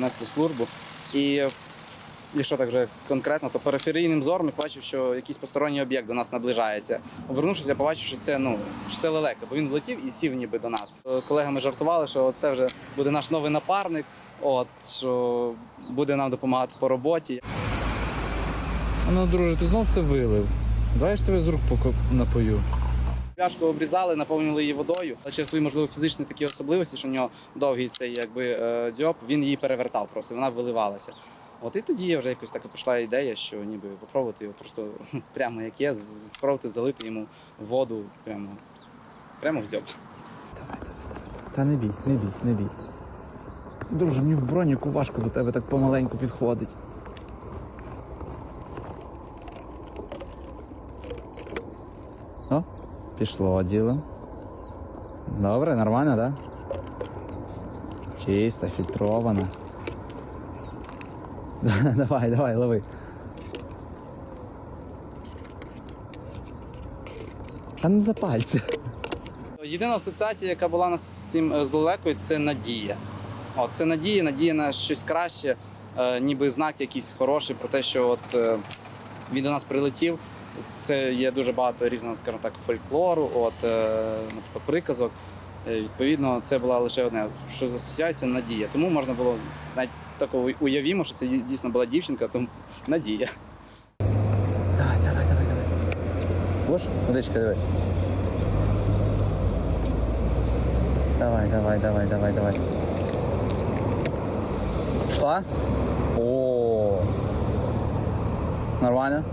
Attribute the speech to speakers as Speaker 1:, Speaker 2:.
Speaker 1: несли службу. І якщо так вже конкретно, то периферійним зором я бачив, що якийсь посторонній об'єкт до нас наближається. Обернувшись, я побачив, що це ну що це лелека, бо він влетів і сів ніби до нас. Колегами жартували, що це вже буде наш новий напарник, от що буде нам допомагати по роботі.
Speaker 2: Ну, друже, ти знов все вилив. Давай ж тебе з рук напою.
Speaker 1: Пляшку обрізали, наповнили її водою. Але через свої можливо фізичні такі особливості, що в нього довгий цей якби е, дзьоб, він її перевертав просто, вона виливалася. От і тоді вже якось така пішла ідея, що ніби попробувати його просто прямо як є, спробувати залити йому воду прямо, прямо в дзьоб. Давай, давай.
Speaker 2: Та не бійся, не бійся, не бійся. Друже, мені в броніку важко до тебе так помаленьку підходить. Пішло діло. Добре, нормально, так? Да? Чисто, фільтровано. Давай, давай, лови. Та не за пальці.
Speaker 1: Єдина асоціація, яка була нас з цим е, з лелекою, це надія. От це надія, надія на щось краще, е, ніби знак якийсь хороший про те, що от е, він до нас прилетів. Це є дуже багато різного, скажімо так, фольклору, от, е, наприклад, приказок. Е, Відповідно, це була лише одне, що з надія. Тому можна було навіть такого уявімо, що це дійсно була дівчинка, тому надія.
Speaker 2: Давай, давай, давай, давай. Будеш? Водичка, давай. Давай, давай, давай, давай, давай. Пішла? О. Нормально?